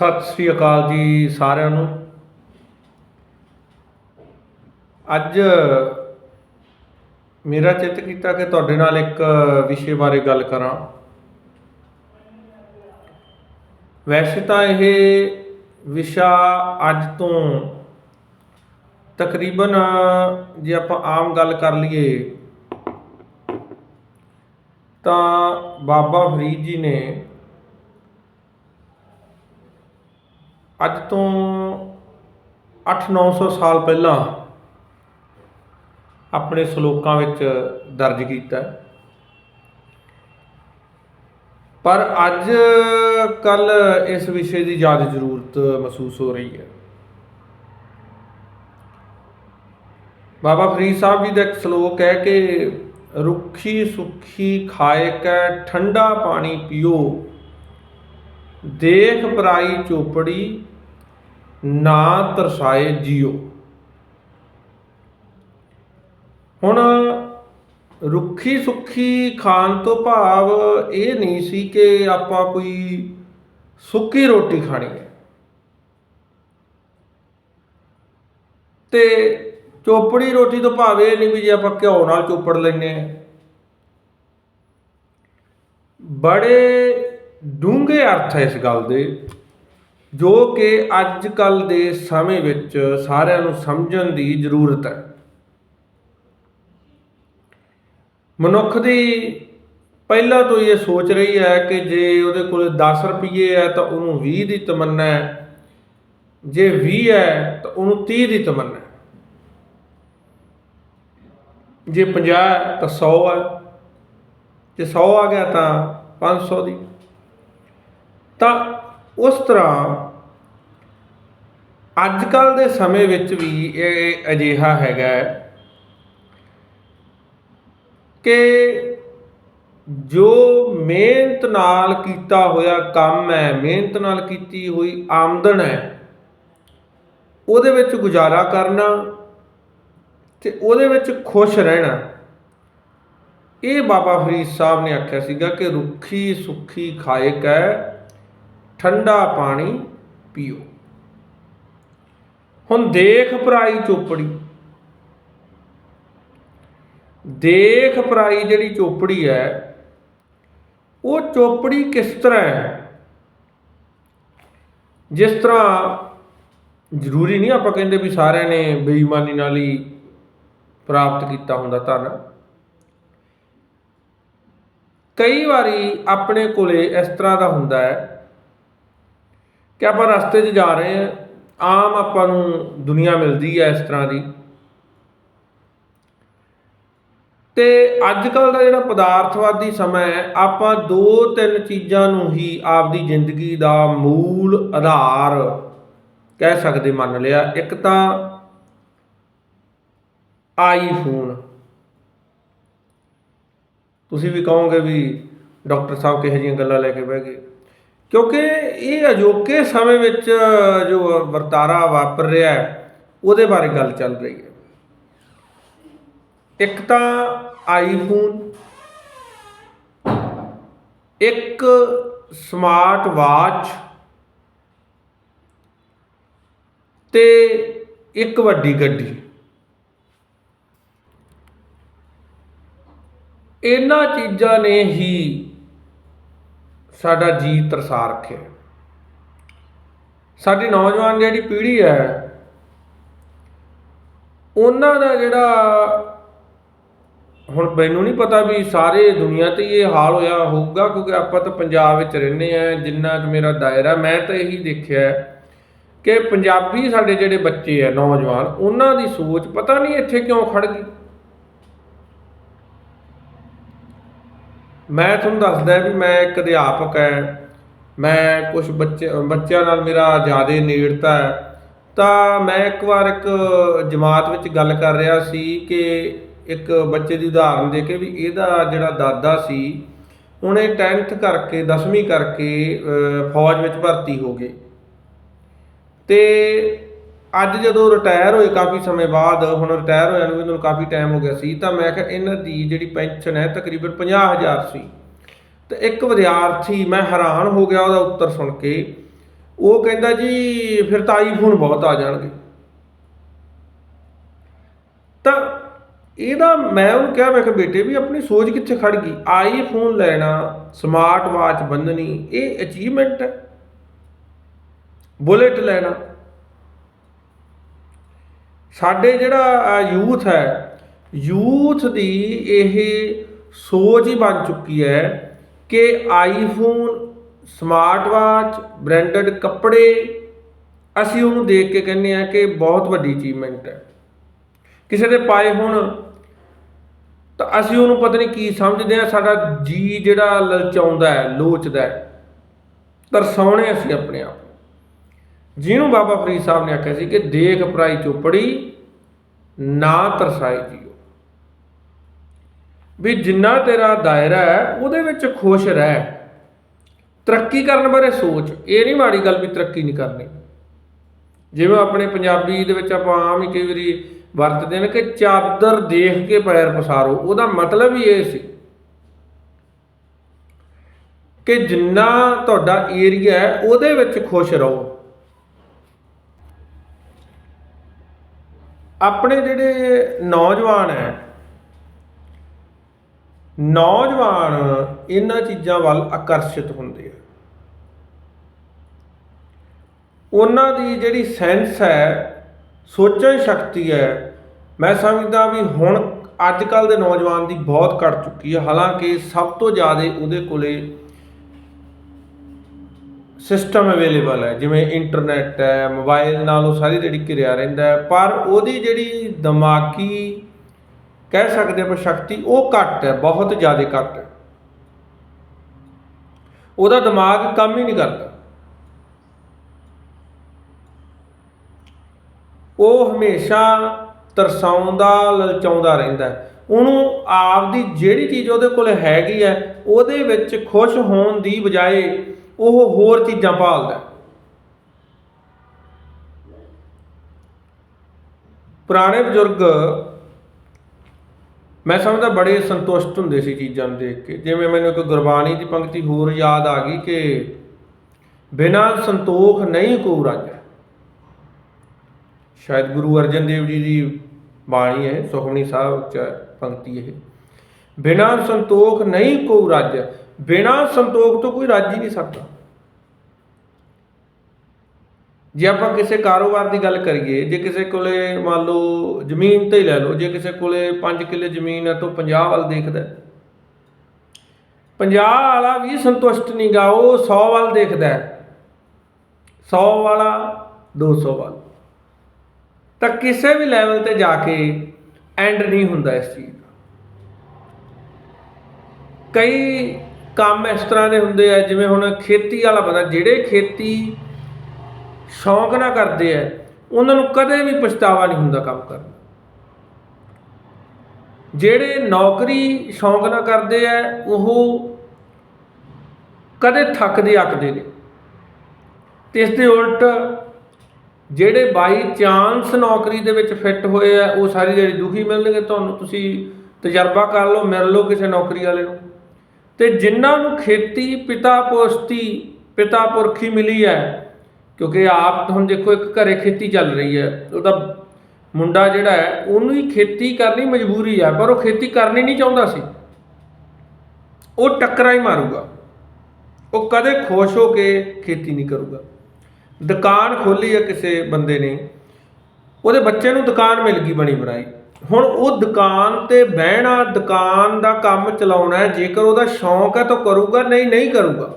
ਸਤਿ ਸ੍ਰੀ ਅਕਾਲ ਜੀ ਸਾਰਿਆਂ ਨੂੰ। ਅੱਜ ਮੇਰਾ ਚਿੱਤ ਕੀਤਾ ਕਿ ਤੁਹਾਡੇ ਨਾਲ ਇੱਕ ਵਿਸ਼ੇ ਬਾਰੇ ਗੱਲ ਕਰਾਂ। ਵੈਸੇ ਤਾਂ ਇਹ ਵਿਸ਼ਾ ਅੱਜ ਤੋਂ ਤਕਰੀਬਨ ਜੇ ਆਪਾਂ ਆਮ ਗੱਲ ਕਰ ਲਈਏ, ਤਾਂ ਬਾਬਾ ਫਰੀਦ ਜੀ ਨੇ ਅੱਜ ਤੋਂ 8-900 ਸਾਲ ਪਹਿਲਾਂ ਆਪਣੇ ਸ਼ਲੋਕਾਂ ਵਿੱਚ ਦਰਜ ਕੀਤਾ ਪਰ ਅੱਜ ਕੱਲ ਇਸ ਵਿਸ਼ੇ ਦੀ ਜ਼ਿਆਦਾ ਜ਼ਰੂਰਤ ਮਹਿਸੂਸ ਹੋ ਰਹੀ ਹੈ। ਬਾਬਾ ਫਰੀਦ ਸਾਹਿਬ ਜੀ ਦਾ ਇੱਕ ਸ਼ਲੋਕ ਹੈ ਕਿ ਰੁੱਖੀ ਸੁੱਖੀ ਖਾਇਕ ਕੈ, ਠੰਡਾ ਪਾਣੀ ਪੀਓ। ਦੇਖ ਪਰਾਈ ਚੋਪੜੀ ਨਾ ਤਰਸਾਏ ਜਿਉ ਹੁਣ ਰੁੱਖੀ ਸੁੱਖੀ ਖਾਣ ਤੋਂ ਭਾਵ ਇਹ ਨਹੀਂ ਸੀ ਕਿ ਆਪਾਂ ਕੋਈ ਸੁੱਕੀ ਰੋਟੀ ਖਾਣੀ ਹੈ। ਤੇ ਚੋਪੜੀ ਰੋਟੀ ਤੋਂ ਭਾਵ ਇਹ ਨਹੀਂ ਵੀ ਜੇ ਆਪਾਂ ਘਿਓ ਨਾਲ ਚੋਪੜ ਲੈਨੇ ਆ ਬੜੇ ਡੂੰਘੇ ਅਰਥ ਹੈ ਇਸ ਗੱਲ ਦੇ, ਜੋ ਕਿ ਅੱਜ ਕੱਲ ਦੇ ਸਮੇਂ ਵਿੱਚ ਸਾਰਿਆਂ ਨੂੰ ਸਮਝਣ ਦੀ ਜ਼ਰੂਰਤ ਹੈ। ਮਨੁੱਖ ਦੀ ਪਹਿਲਾਂ ਤੋਂ ਹੀ ਇਹ ਸੋਚ ਰਹੀ ਹੈ ਕਿ ਜੇ ਉਹਦੇ ਕੋਲ 10 ਰੁਪਏ ਹੈ ਤਾਂ ਉਹਨੂੰ 20 ਦੀ ਤਮੰਨਾ ਹੈ। ਜੇ 20 ਹੈ ਤਾਂ ਉਹਨੂੰ 30 ਦੀ ਤਮੰਨਾ ਹੈ। ਜੇ 50 ਹੈ ਤਾਂ 100 ਹੈ। ਜੇ 100 ਆ ਗਿਆ ਤਾਂ 500 ਦੀ। ਤਾਂ ਉਸ ਤਰ੍ਹਾਂ ਅੱਜ ਕੱਲ ਦੇ ਸਮੇਂ ਵਿੱਚ ਵੀ ਇਹ ਅਜਿਹਾ ਹੈਗਾ ਕਿ ਜੋ ਮਿਹਨਤ ਨਾਲ ਕੀਤਾ ਹੋਇਆ ਕੰਮ ਹੈ, ਮਿਹਨਤ ਨਾਲ ਕੀਤੀ ਹੋਈ ਆਮਦਨ ਹੈ, ਉਹਦੇ ਵਿੱਚ ਗੁਜ਼ਾਰਾ ਕਰਨਾ ਤੇ ਉਹਦੇ ਵਿੱਚ ਖੁਸ਼ ਰਹਿਣਾ। ਇਹ ਬਾਬਾ ਫਰੀਦ ਸਾਹਿਬ ਨੇ ਆਖਿਆ ਸੀਗਾ ਕਿ ਰੁੱਖੀ ਸੁੱਖੀ ਖਾਇਕ ਹੈ ਠੰਡਾ ਪਾਣੀ ਪੀਓ। ਹੁਣ ਦੇਖ ਪਰਾਈ ਚੋਪੜੀ ਦੇਖ ਪਰਾਈ ਜਿਹੜੀ ਚੋਪੜੀ ਹੈ, ਉਹ ਚੋਪੜੀ ਕਿਸ ਤਰ੍ਹਾਂ ਹੈ? ਜਿਸ ਤਰ੍ਹਾਂ ਜ਼ਰੂਰੀ ਨਹੀਂ ਆਪਾਂ ਕਹਿੰਦੇ ਵੀ ਸਾਰਿਆਂ ਨੇ ਬੇਈਮਾਨੀ ਨਾਲ ਹੀ ਪ੍ਰਾਪਤ ਕੀਤਾ ਹੁੰਦਾ ਧਨ। ਕਈ ਵਾਰੀ ਆਪਣੇ ਕੋਲੇ ਇਸ ਤਰ੍ਹਾਂ ਦਾ ਹੁੰਦਾ ਹੈ ਕਿ ਆਪਾਂ ਰਸਤੇ 'ਚ ਜਾ ਰਹੇ ਹਾਂ, ਆਮ ਆਪਾਂ ਨੂੰ ਦੁਨੀਆ ਮਿਲਦੀ ਹੈ ਇਸ ਤਰ੍ਹਾਂ ਦੀ। ਤੇ ਅੱਜ ਕੱਲ ਦਾ ਜਿਹੜਾ ਪਦਾਰਥਵਾਦੀ ਸਮਾਂ ਹੈ, ਆਪਾਂ ਦੋ ਤਿੰਨ ਚੀਜ਼ਾਂ ਨੂੰ ਹੀ ਆਪਦੀ ਜ਼ਿੰਦਗੀ ਦਾ ਮੂਲ ਆਧਾਰ ਕਹਿ ਸਕਦੇ, ਮੰਨ ਲਿਆ। ਇੱਕ ਤਾਂ ਆਈਫੋਨ। ਤੁਸੀਂ ਵੀ ਕਹੋਗੇ ਵੀ ਡਾਕਟਰ ਸਾਹਿਬ ਕਿਹੋ ਜਿਹੀਆਂ ਗੱਲਾਂ ਲੈ ਕੇ ਬਹਿ ਗਏ। ਕਿਉਂਕਿ ਇਹ ਅਜੋਕੇ ਸਮੇਂ ਵਿੱਚ ਜੋ ਵਰਤਾਰਾ ਵਾਪਰ ਰਿਹਾ ਹੈ, ਉਹਦੇ ਬਾਰੇ ਗੱਲ ਚੱਲ ਰਹੀ ਹੈ। ਇੱਕ ਤਾਂ ਆਈਫੋਨ ਇੱਕ ਸਮਾਰਟ ਵਾਚ ਤੇ ਇੱਕ ਵੱਡੀ ਗੱਡੀ। ਇਹਨਾਂ ਚੀਜ਼ਾਂ ਨੇ ਹੀ ਸਾਡਾ ਜੀ ਤਰਸਾ ਰੱਖਿਆ ਸਾਡੀ ਨੌਜਵਾਨ ਜਿਹੜੀ ਪੀੜ੍ਹੀ ਹੈ, ਉਹਨਾਂ ਦਾ ਜਿਹੜਾ ਹੁਣ ਮੈਨੂੰ ਨਹੀਂ ਪਤਾ ਵੀ ਸਾਰੇ ਦੁਨੀਆ ਤੇ ਹੀ ਇਹ ਹਾਲ ਹੋਇਆ ਹੋਊਗਾ, ਕਿਉਂਕਿ ਆਪਾਂ ਤਾਂ ਪੰਜਾਬ ਵਿੱਚ ਰਹਿੰਦੇ ਆ ਜਿੰਨਾ ਕੁ ਮੇਰਾ ਦਾਇਰਾ ਮੈਂ ਤਾਂ ਇਹੀ ਦੇਖਿਆ ਕਿ ਪੰਜਾਬੀ ਸਾਡੇ ਜਿਹੜੇ ਬੱਚੇ ਆ ਨੌਜਵਾਨ, ਉਹਨਾਂ ਦੀ ਸੋਚ ਪਤਾ ਨਹੀਂ ਇੱਥੇ ਕਿਉਂ ਖੜ ਗਈ। ਮੈਂ ਤੁਹਾਨੂੰ ਦੱਸਦਾ ਵੀ ਮੈਂ ਇੱਕ ਅਧਿਆਪਕ ਹੈ। ਮੈਂ ਕੁਝ ਬੱਚੇ, ਬੱਚਿਆਂ ਨਾਲ ਮੇਰਾ ਜ਼ਿਆਦਾ ਨੇੜਤਾ ਹੈ। ਤਾਂ ਮੈਂ ਇੱਕ ਵਾਰ ਇੱਕ ਜਮਾਤ ਵਿੱਚ ਗੱਲ ਕਰ ਰਿਹਾ ਸੀ ਕਿ ਇੱਕ ਬੱਚੇ ਦੀ ਉਦਾਹਰਨ ਦੇ ਕੇ ਵੀ ਇਹਦਾ ਜਿਹੜਾ ਦਾਦਾ ਸੀ, ਉਹਨੇ 10th ਕਰਕੇ 10ਵੀਂ ਕਰਕੇ ਫੌਜ ਵਿੱਚ ਭਰਤੀ ਹੋ ਗਏ। ਤੇ ਅੱਜ ਜਦੋਂ ਰਿਟਾਇਰ ਹੋਏ ਕਾਫੀ ਸਮੇਂ ਬਾਅਦ, ਹੁਣ ਰਿਟਾਇਰ ਹੋਇਆ ਨੂੰ ਵੀ ਇਹਨਾਂ ਨੂੰ ਕਾਫੀ ਟਾਈਮ ਹੋ ਗਿਆ ਸੀ, ਤਾਂ ਮੈਂ ਕਿਹਾ ਇਹਨਾਂ ਦੀ ਜਿਹੜੀ ਪੈਨਸ਼ਨ ਹੈ ਤਕਰੀਬਨ 50000 ਸੀ। ਤੇ ਇੱਕ ਵਿਦਿਆਰਥੀ ਮੈਂ ਹੈਰਾਨ ਹੋ ਗਿਆ ਉਹਦਾ ਉੱਤਰ ਸੁਣ ਕੇ। ਉਹ ਕਹਿੰਦਾ ਜੀ, ਫਿਰ ਤਾਂ ਆਈਫੋਨ ਬਹੁਤ ਆ ਜਾਣਗੇ। ਤਾਂ ਇਹਦਾ ਮੈਂ ਉਹਨੂੰ ਕਿਹਾ, ਮੈਂ ਕਿਹਾ ਬੇਟੇ ਵੀ ਆਪਣੀ ਸੋਚ ਕਿੱਥੇ ਖੜ ਗਈ? ਆਈਫੋਨ ਲੈਣਾ ਸਮਾਰਟ ਵਾਚ ਬੰਨਣੀ ਇਹ ਅਚੀਵਮੈਂਟ ਹੈ। ਬੁਲੇਟ ਲੈਣਾ। ਸਾਡੇ ਜਿਹੜਾ ਯੂਥ ਹੈ, ਯੂਥ ਦੀ ਇਹ ਸੋਚ ਹੀ ਬਣ ਚੁੱਕੀ ਹੈ ਕਿ ਆਈਫੋਨ ਸਮਾਰਟ ਵਾਚ ਬ੍ਰਾਂਡਡ ਕੱਪੜੇ, ਅਸੀਂ ਉਹਨੂੰ ਦੇਖ ਕੇ ਕਹਿੰਦੇ ਆ ਕਿ ਬਹੁਤ ਵੱਡੀ ਅਚੀਵਮੈਂਟ ਹੈ। ਕਿਸੇ ਦੇ ਪਾਏ ਹੁਣ, ਤਾਂ ਅਸੀਂ ਉਹਨੂੰ ਪਤਾ ਨਹੀਂ ਕੀ ਸਮਝਦੇ ਆ ਸਾਡਾ ਜੀ ਜਿਹੜਾ ਲਲਚਾਉਂਦਾ ਹੈ, ਲੋਚਦਾ ਹੈ ਤਰਸਾਉਣੇ ਅਸੀਂ ਆਪਣੇ ਆਪ ਜਿਹਨੂੰ ਬਾਬਾ ਫਰੀਦ ਸਾਹਿਬ ਨੇ ਆਖਿਆ ਸੀ ਕਿ ਦੇਖ ਪਰਾਈ ਚੋਪੜੀ ਨਾ ਤਰਸਾਈ ਜੀਓ। ਵੀ ਜਿੰਨਾ ਤੇਰਾ ਦਾਇਰਾ ਹੈ, ਉਹਦੇ ਵਿੱਚ ਖੁਸ਼ ਰਹਿ। ਤਰੱਕੀ ਕਰਨ ਬਾਰੇ ਸੋਚ। ਇਹ ਨਹੀਂ ਮਾੜੀ ਗੱਲ ਵੀ ਤਰੱਕੀ ਨਹੀਂ ਕਰਨੀ। ਜਿਵੇਂ ਆਪਣੇ ਪੰਜਾਬੀ ਦੇ ਵਿੱਚ ਆਪਾਂ ਆਮ ਹੀ ਕਈ ਵਾਰੀ ਵਰਤਦੇ ਨੇ ਕਿ ਚਾਦਰ ਦੇਖ ਕੇ ਪੈਰ ਪਸਾਰੋ। ਉਹਦਾ ਮਤਲਬ ਹੀ ਇਹ ਸੀ ਕਿ ਜਿੰਨਾ ਤੁਹਾਡਾ ਏਰੀਆ ਹੈ, ਉਹਦੇ ਵਿੱਚ ਖੁਸ਼ ਰਹੋ। ਆਪਣੇ ਜਿਹੜੇ ਨੌਜਵਾਨ ਹੈ, ਨੌਜਵਾਨ ਇਹਨਾਂ ਚੀਜ਼ਾਂ ਵੱਲ ਆਕਰਸ਼ਿਤ ਹੁੰਦੇ ਆ। ਉਹਨਾਂ ਦੀ ਜਿਹੜੀ ਸੈਂਸ ਹੈ, ਸੋਚਣ ਸ਼ਕਤੀ ਹੈ, ਮੈਂ ਸਮਝਦਾ ਵੀ ਹੁਣ ਅੱਜ ਕੱਲ ਦੇ ਨੌਜਵਾਨ ਦੀ ਬਹੁਤ ਘਟ ਚੁੱਕੀ ਹੈ ਹਾਲਾਂਕਿ ਸਭ ਤੋਂ ਜ਼ਿਆਦਾ ਉਹਦੇ ਕੋਲੇ ਸਿਸਟਮ ਅਵੇਲੇਬਲ ਹੈ, ਜਿਵੇਂ ਇੰਟਰਨੈਟ ਹੈ ਮੋਬਾਈਲ ਨਾਲ ਉਹ ਸਾਰੀ ਜਿਹੜੀ ਕਿਰਿਆ ਰਹਿੰਦਾ ਹੈ, ਪਰ ਉਹਦੀ ਜਿਹੜੀ ਦਿਮਾਗੀ ਕਹਿ ਸਕਦੇ ਆਪਾਂ ਸ਼ਕਤੀ, ਉਹ ਘੱਟ ਹੈ, ਬਹੁਤ ਜ਼ਿਆਦਾ ਘੱਟ ਹੈ ਉਹਦਾ ਦਿਮਾਗ ਕੰਮ ਹੀ ਨਹੀਂ ਕਰਦਾ ਉਹ ਹਮੇਸ਼ਾ ਤਰਸਾਉਂਦਾ, ਲਲਚਾਉਂਦਾ ਰਹਿੰਦਾ ਹੈ। ਉਹਨੂੰ ਆਪਦੀ ਜਿਹੜੀ ਚੀਜ਼ ਉਹਦੇ ਕੋਲ ਹੈਗੀ ਹੈ, ਉਹਦੇ ਵਿੱਚ ਖੁਸ਼ ਹੋਣ ਦੀ ਬਜਾਏ ਉਹ ਹੋਰ ਚੀਜ਼ਾਂ ਭਾਲਦਾ ਪੁਰਾਣੇ ਬਜ਼ੁਰਗ, ਮੈਂ ਸਮਝਦਾ ਬੜੇ ਸੰਤੁਸ਼ਟ ਹੁੰਦੇ ਸੀ ਚੀਜ਼ਾਂ ਨੂੰ ਦੇਖ ਕੇ। ਜਿਵੇਂ ਮੈਨੂੰ ਇੱਕ ਗੁਰਬਾਣੀ ਦੀ ਪੰਕਤੀ ਹੋਰ ਯਾਦ ਆ ਗਈ ਕਿ ਬਿਨਾਂ ਸੰਤੋਖ ਨਹੀਂ ਕੋ ਰਾਜਾ। ਸ਼ਾਇਦ ਗੁਰੂ ਅਰਜਨ ਦੇਵ ਜੀ ਦੀ ਬਾਣੀ ਹੈ, ਸੁਖਮਨੀ ਸਾਹਿਬ ਚ ਪੰਕਤੀ ਇਹ। ਬਿਨਾਂ ਸੰਤੋਖ ਨਹੀਂ ਕੋ ਰਾਜ। ਬਿਨਾਂ ਸੰਤੋਖ ਤੋਂ ਕੋਈ ਰਾਜ ਹੀ ਨਹੀਂ ਸਕਦਾ। ਜੇ ਆਪਾਂ ਕਿਸੇ ਕਾਰੋਬਾਰ ਦੀ ਗੱਲ ਕਰੀਏ, ਜੇ ਕਿਸੇ ਕੋਲੇ ਮੰਨ ਲਓ ਜ਼ਮੀਨ ਤੇ ਹੀ ਲੈ ਲਓ, ਜੇ ਕਿਸੇ ਕੋਲੇ 5 ਕਿੱਲੇ ਜ਼ਮੀਨ ਹੈ ਤਾਂ 50 ਵੱਲ ਦੇਖਦਾ ਹੈ। 50 ਵਾਲਾ ਵੀ ਸੰਤੁਸ਼ਟ ਨਹੀਂ ਗਾ ਉਹ 100 ਵੱਲ ਦੇਖਦਾ ਹੈ। 100 ਵਾਲਾ 200 ਵੱਲ। ਤਾਂ ਕਿਸੇ ਵੀ ਲੈਵਲ ਤੇ ਜਾ ਕੇ ਐਂਡ ਨਹੀਂ ਹੁੰਦਾ ਇਸ ਚੀਜ਼ ਦਾ। ਕਈ ਕੰਮ ਇਸ ਤਰ੍ਹਾਂ ਦੇ ਹੁੰਦੇ ਆ, ਜਿਵੇਂ ਹੁਣ ਖੇਤੀ ਵਾਲਾ ਬੰਦਾ, ਜਿਹੜੇ ਖੇਤੀ ਸ਼ੌਂਕ ਨਾਲ ਕਰਦੇ ਆ, ਉਹਨਾਂ ਨੂੰ ਕਦੇ ਵੀ ਪਛਤਾਵਾ ਨਹੀਂ ਹੁੰਦਾ ਕੰਮ ਕਰਨ ਜਿਹੜੇ ਨੌਕਰੀ ਸ਼ੌਂਕ ਨਾਲ ਕਰਦੇ ਆ, ਉਹ ਕਦੇ ਥੱਕਦੇ ਅੱਕਦੇ ਨੇ ਤੇ ਇਸ ਦੇ ਉਲਟ ਜਿਹੜੇ ਬਾਈ ਚਾਂਸ ਨੌਕਰੀ ਦੇ ਵਿੱਚ ਫਿੱਟ ਹੋਏ ਆ, ਉਹ ਸਾਰੀ ਜਿਹੜੀ ਦੁਖੀ ਮਿਲਣਗੇ ਤੁਹਾਨੂੰ, ਤੁਸੀਂ ਤਜਰਬਾ ਕਰ ਲਓ, ਮਿਲ ਲਓ ਕਿਸੇ ਨੌਕਰੀ ਵਾਲੇ ਨੂੰ। ਤੇ ਜਿਨ੍ਹਾਂ ਨੂੰ ਖੇਤੀ ਪਿਤਾ ਪੋਸਤੀ ਪਿਤਾ ਪੁਰਖੀ ਮਿਲੀ ਹੈ, ਕਿਉਂਕਿ ਆਪ ਹੁਣ ਦੇਖੋ ਇੱਕ ਘਰੇ ਖੇਤੀ ਚੱਲ ਰਹੀ ਹੈ, ਉਹਦਾ ਮੁੰਡਾ ਜਿਹੜਾ ਹੈ, ਉਹਨੂੰ ਹੀ ਖੇਤੀ ਕਰਨੀ ਮਜਬੂਰੀ ਹੈ, ਪਰ ਉਹ ਖੇਤੀ ਕਰਨੀ ਨਹੀਂ ਚਾਹੁੰਦਾ ਸੀ। ਉਹ ਟੱਕਰਾਂ ਹੀ ਮਾਰੂਗਾ। ਉਹ ਕਦੇ ਖੁਸ਼ ਹੋ ਕੇ ਖੇਤੀ ਨਹੀਂ ਕਰੂਗਾ। ਦੁਕਾਨ ਖੋਲੀ ਹੈ ਕਿਸੇ ਬੰਦੇ ਨੇ, ਉਹਦੇ ਬੱਚੇ ਨੂੰ ਦੁਕਾਨ ਮਿਲ ਗਈ ਬਣੀ ਬਣਾਈ। ਹੁਣ ਉਹ ਦੁਕਾਨ ਤੇ ਬਹਿਣਾ, ਦੁਕਾਨ ਦਾ ਕੰਮ ਚਲਾਉਣਾ ਜੇਕਰ ਉਹਦਾ ਸ਼ੌਂਕ ਹੈ ਤਾਂ ਕਰੂਗਾ, ਨਹੀਂ ਨਹੀਂ ਕਰੂਗਾ।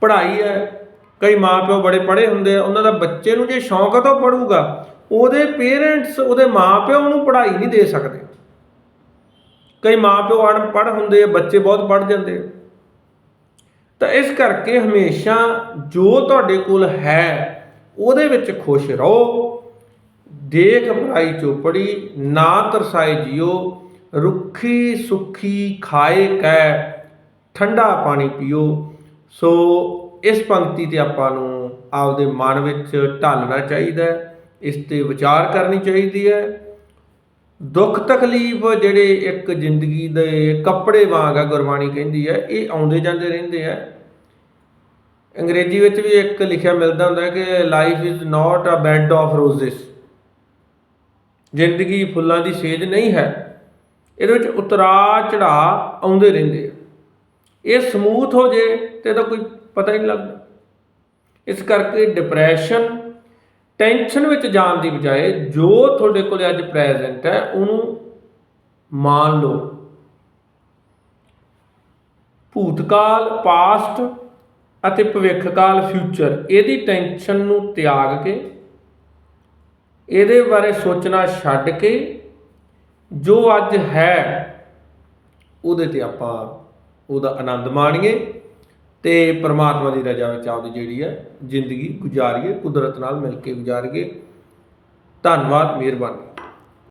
ਪੜ੍ਹਾਈ ਹੈ, ਕਈ ਮਾਪਿਓ ਬੜੇ ਪੜ੍ਹੇ ਹੁੰਦੇ ਆ, ਉਹਨਾਂ ਦਾ ਬੱਚੇ ਨੂੰ ਜੇ ਸ਼ੌਂਕ ਹੈ ਤਾਂ ਉਹ ਪੜੂਗਾ ਉਹਦੇ ਪੇਰੈਂਟਸ, ਉਹਦੇ ਮਾਪਿਓ ਨੂੰ ਪੜ੍ਹਾਈ ਨਹੀਂ ਦੇ ਸਕਦੇ। ਕਈ ਮਾਪਿਓ ਅਨਪੜ੍ਹ ਹੁੰਦੇ ਆ, ਬੱਚੇ ਬਹੁਤ ਪੜ੍ਹ ਜਾਂਦੇ ਆ। ਤਾਂ ਇਸ ਕਰਕੇ ਹਮੇਸ਼ਾ ਜੋ ਤੁਹਾਡੇ ਕੋਲ ਹੈ, ਉਹਦੇ ਵਿੱਚ ਖੁਸ਼ ਰਹੋ। ਦੇਖ ਭਰਾਈ ਚੋਪੜੀ ਨਾ ਤਰਸਾਏ ਜਿਓ ਰੁੱਖੀ ਸੁੱਖੀ ਖਾਏ ਕੈ, ਠੰਡਾ ਪਾਣੀ ਪੀਓ। ਸੋ ਇਸ ਪੰਕਤੀ ਤੇ ਆਪਾਂ ਨੂੰ ਆਪਦੇ ਮਨ ਵਿੱਚ ਢਾਲਣਾ ਚਾਹੀਦਾ ਹੈ, ਇਸ ਤੇ ਵਿਚਾਰ ਕਰਨੀ ਚਾਹੀਦੀ ਹੈ। ਦੁੱਖ ਤਕਲੀਫ ਜਿਹੜੇ ਇੱਕ ਜ਼ਿੰਦਗੀ ਦੇ ਕੱਪੜੇ ਵਾਂਗ ਆ, ਗੁਰਬਾਣੀ ਕਹਿੰਦੀ ਹੈ, ਇਹ ਆਉਂਦੇ ਜਾਂਦੇ ਰਹਿੰਦੇ ਆ। ਅੰਗਰੇਜ਼ੀ ਵਿੱਚ ਵੀ ਇੱਕ ਲਿਖਿਆ ਮਿਲਦਾ ਹੁੰਦਾ ਕਿ life is not a bed of roses ਜ਼ਿੰਦਗੀ ਫੁੱਲਾਂ ਦੀ ਸੇਜ ਨਹੀਂ ਹੈ। ਇਹਦੇ ਵਿੱਚ ਉਤਰਾ ਚੜਾ ਆਉਂਦੇ ਰਹਿੰਦੇ ਆ। ਇਹ ਸਮੂਥ ਹੋ ਜੇ ਤੇ ਇਹਦਾ ਕੋਈ ਪਤਾ ਹੀ ਨਹੀਂ ਲੱਗਦਾ। ਇਸ ਕਰਕੇ ਡਿਪਰੈਸ਼ਨ ਟੈਨਸ਼ਨ ਵਿੱਚ ਜਾਣ ਦੀ ਬਜਾਏ ਜੋ ਤੁਹਾਡੇ ਕੋਲ ਅੱਜ ਪ੍ਰੈਜ਼ੈਂਟ ਹੈ, ਉਹਨੂੰ ਮਾਣ ਲਓ। ਭੂਤਕਾਲ ਪਾਸਟ ਅਤੇ ਭਵਿੱਖਕਾਲ ਫਿਊਚਰ ਇਹਦੀ ਟੈਨਸ਼ਨ ਨੂੰ ਤਿਆਗ ਕੇ ਇਹਦੇ ਬਾਰੇ ਸੋਚਣਾ ਛੱਡ ਕੇ ਜੋ ਅੱਜ ਹੈ, ਉਹਦੇ ਤੇ ਆਪਾਂ ਉਹਦਾ ਆਨੰਦ ਮਾਣੀਏ ਤੇ ਪ੍ਰਮਾਤਮਾ ਦੀ ਰਜ਼ਾ ਵਿੱਚ ਆਪਦੀ ਜਿਹੜੀ ਹੈ ਜ਼ਿੰਦਗੀ ਗੁਜ਼ਾਰੀਏ, ਕੁਦਰਤ ਨਾਲ ਮਿਲ ਕੇ ਗੁਜ਼ਾਰੀਏ। ਧੰਨਵਾਦ, ਮਿਹਰਬਾਨੀ।